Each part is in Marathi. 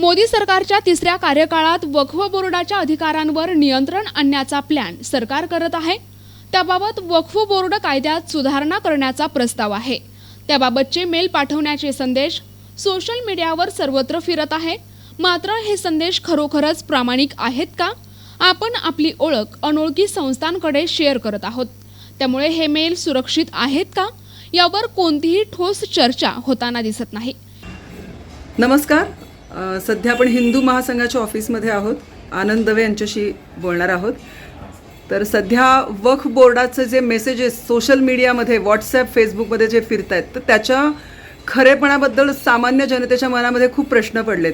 मोदी सरकारच्या तिसऱ्या कार्यकाळात वक्फ बोर्डाच्या अधिकारांवर नियंत्रण आणण्याचा प्लॅन सरकार करत आहे. त्याबाबत वक्फ बोर्ड कायद्यात सुधारणा करण्याचा प्रस्ताव आहे. त्याबाबतचे मेल पाठवण्याचे संदेश सोशल मीडियावर सर्वत्र फिरत आहे. मात्र हे संदेश खरोखरच प्रामाणिक आहेत का? आपण आपली ओळख अनोळखी संस्थांकडे शेअर करत आहोत. त्यामुळे हे मेल सुरक्षित आहेत का? यावर कोणतीही ठोस चर्चा होताना दिसत नाही. नमस्कार. सध्या आपण हिंदू महासंघाच्या ऑफिसमध्ये आहोत. आनंद दवे यांच्याशी बोलणार आहोत. तर सध्या वक्फ बोर्डाचे जे मेसेजेस सोशल मीडियामध्ये व्हॉट्सॲप फेसबुकमध्ये जे फिरत आहेत तर त्याच्या खरेपणाबद्दल सामान्य जनतेच्या मनामध्ये खूप प्रश्न पडलेत.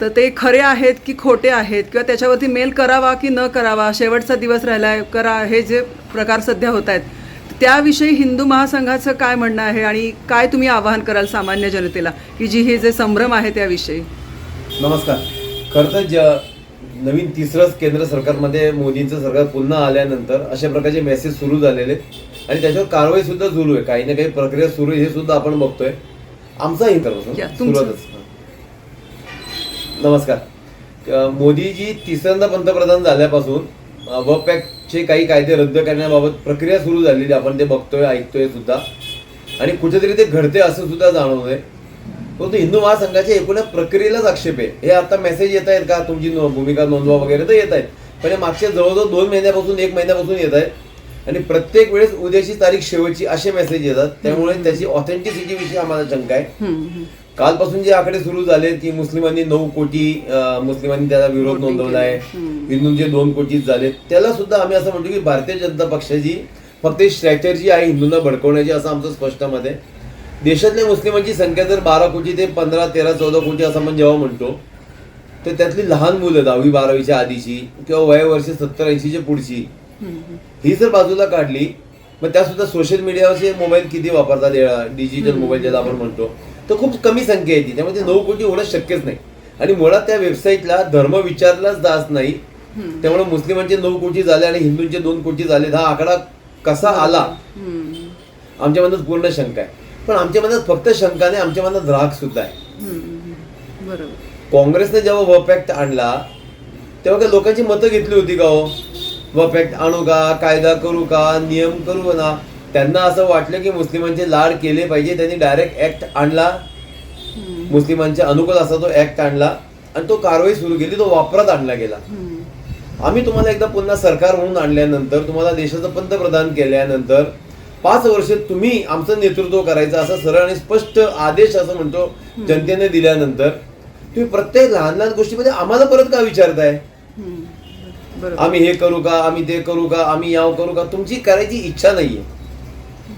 तर ते खरे आहेत की खोटे आहेत किंवा त्याच्यावरती मेल करावा की न करावा शेवटचा दिवस राहिला आहे करा हे जे प्रकार सध्या होत आहेत त्याविषयी हिंदू महासंघाचं काय म्हणणं आहे आणि काय तुम्ही आवाहन कराल सामान्य जनतेला की जी हे जे संभ्रम आहे त्याविषयी? नमस्कार. खरं तर ज नवीन तिसरंच केंद्र सरकारमध्ये मोदींचं सरकार पुन्हा आल्यानंतर अशा प्रकारचे मेसेज सुरू झालेले आणि त्याच्यावर कारवाई सुद्धा सुरू आहे. काही ना काही प्रक्रिया सुरू आहे हे सुद्धा आपण बघतोय. आमचा. सुरुवातच. नमस्कार. मोदीजी तिसऱ्यांदा पंतप्रधान झाल्यापासून व पॅकचे काही कायदे रद्द करण्याबाबत प्रक्रिया सुरू झालेली आपण ते बघतोय ऐकतोय सुद्धा. आणि कुठेतरी ते घडते असं सुद्धा जाणवतंय. परंतु हिंदू महासंघाच्या एकूण प्रक्रियेलाच आक्षेप आहे. हे आता मेसेज येत आहेत का? तुमची भूमिका नोंदवा वगैरे तर येत आहेत. पण हे मागच्या जवळजवळ दोन महिन्यापासून एक महिन्यापासून येत आहेत. आणि प्रत्येक वेळेस उद्याची तारीख शेवटची असे मेसेज येतात. त्यामुळे त्याची ऑथेंटिसिटी विषयी आम्हाला शंका आहे. कालपासून जे आकडे सुरू झाले की मुस्लिमांनी नऊ कोटी मुस्लिमांनी त्याला विरोध नोंदवला आहे. हिंदूंचे दोन कोटीच झाले त्याला सुद्धा आम्ही असं म्हणतो की भारतीय जनता पक्षाची फक्त स्ट्रॅटेजी आहे हिंदूंना भडकवण्याची असं आमचं स्पष्ट मत आहे. देशातल्या मुस्लिमांची संख्या जर बारा कोटी ते पंधरा तेरा चौदा कोटी असं आपण जेव्हा म्हणतो तर त्यातली लहान मुलं दहावी बारावीच्या आधीची किंवा वयवर्ष सत्तर ऐंशीच्या पुढची ही जर बाजूला काढली मग त्या सुद्धा सोशल मीडियावरचे मोबाईल किती वापरतात डिजिटल मोबाईल ज्याला आपण म्हणतो तर खूप कमी संख्या येते त्यामुळे ते नऊ कोटी होणं शक्यच नाही. आणि मुळात त्या वेबसाईटला धर्म विचारलाच जात नाही. त्यामुळे मुस्लिमांचे नऊ कोटी झाले आणि हिंदूंचे दोन कोटी झाले. हा आकडा कसा आला? आमच्या मनात पूर्ण शंका आहे. पण आमच्या मनात फक्त शंका नाही आमच्या मनात राग सुद्धा आहे. काँग्रेसने जेव्हा वर्क ॲक्ट आणला तेव्हा काही लोकांची मतं घेतली होती का हो? ॲक्ट आणू का? कायदा करू का? नियम करू ना? त्यांना असं वाटलं की मुस्लिमांचे लाड केले पाहिजे त्यांनी डायरेक्ट ॲक्ट आणला. मुस्लिमांच्या अनुकूल असा तो ॲक्ट आणला आणि तो कारवाई सुरू केली तो वापरात आणला गेला. आम्ही तुम्हाला एकदा पुन्हा सरकार म्हणून आणल्यानंतर तुम्हाला देशाचं पंतप्रधान केल्यानंतर पाच वर्ष तुम्ही आमचं नेतृत्व करायचं असा सरळ आणि स्पष्ट आदेश असं म्हणतो जनतेने दिल्यानंतर तुम्ही प्रत्येक लहान लहान गोष्टीमध्ये आम्हाला परत का विचारताय? आम्ही हे करू का आम्ही ते करू का आम्ही याव करू का तुमची करायची इच्छा नाहीये.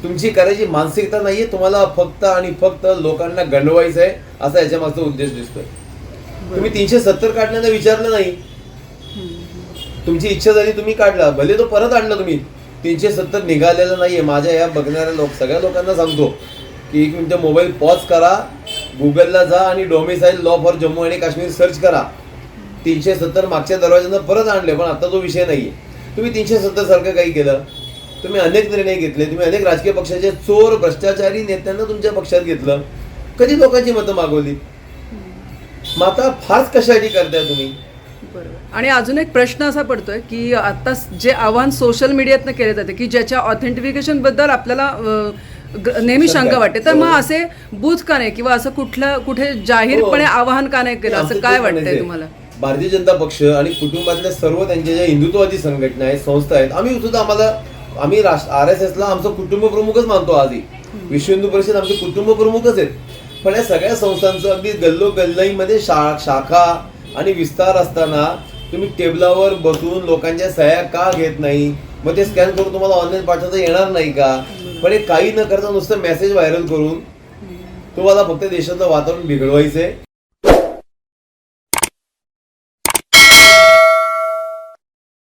तुमची करायची मानसिकता नाहीये तुम्हाला फक्त आणि फक्त लोकांना गंडवायचं आहे असा याच्या मागचा उद्देश दिसतोय. तुम्ही तीनशे सत्तर काढण्याचा विचारलं नाही. तुमची इच्छा झाली तुम्ही काढला. भले तो परत आणला तुम्ही. तीनशे सत्तर निघालेला नाहीये. माझ्या या बघणाऱ्या लोक सगळ्या लोकांना सांगतो की एक मिनिट मोबाईल पॉज करा गुगलला जा आणि डोमिसाईल लॉ फॉर जम्मू आणि काश्मीर सर्च करा. तीनशे सत्तर मागच्या दरवाज्यानं परत आणले पण आता तो विषय नाहीये. तुम्ही तीनशे सत्तर सारखं काही केलं? तुम्ही अनेक निर्णय घेतले तुम्ही अनेक राजकीय पक्षाचे चोर भ्रष्टाचारी नेत्यांना तुमच्या पक्षात घेतलं. कधी लोकांची मतं मागवली? मग आता फारच कशासाठी करताय तुम्ही? बरोबर. आणि अजून एक प्रश्न असा पडतोय की आता जे आव्हान सोशल मीडियातनं केले जाते की ज्याच्या ऑथेंटिफिकेशनबद्दल आपल्याला नेहमी शंका. वाटते. तर मग बरोबर. असे बूथ का नाही किंवा असं कुठलं कुठे जाहीरपणे हो. आवाहन का नाही केलं? असं काय वाटतंय. तुम्हाला? भारतीय जनता पक्ष आणि कुटुंबातल्या सर्व त्यांच्या ज्या हिंदुत्ववादी संघटना आहेत संस्था आहेत आम्ही सुद्धा आम्हाला आम्ही आर एस एसला आमचं कुटुंब प्रमुखच मानतो आधी. विश्व हिंदू परिषद आमचे कुटुंब प्रमुखच आहेत. पण या सगळ्या संस्थांचं अगदी गल्लो गल्लाईमध्ये शा शाखा आणि विस्तार असताना तुम्ही टेबलावर बसून लोकांच्या सह्या का घेत नाही? मग ते स्कॅन करून तुम्हाला ऑनलाईन पाठवता येणार नाही का? पण हे काही न करता नुसतं मेसेज व्हायरल करून तुम्हाला फक्त देशाचं वातावरण बिघडवायचंय.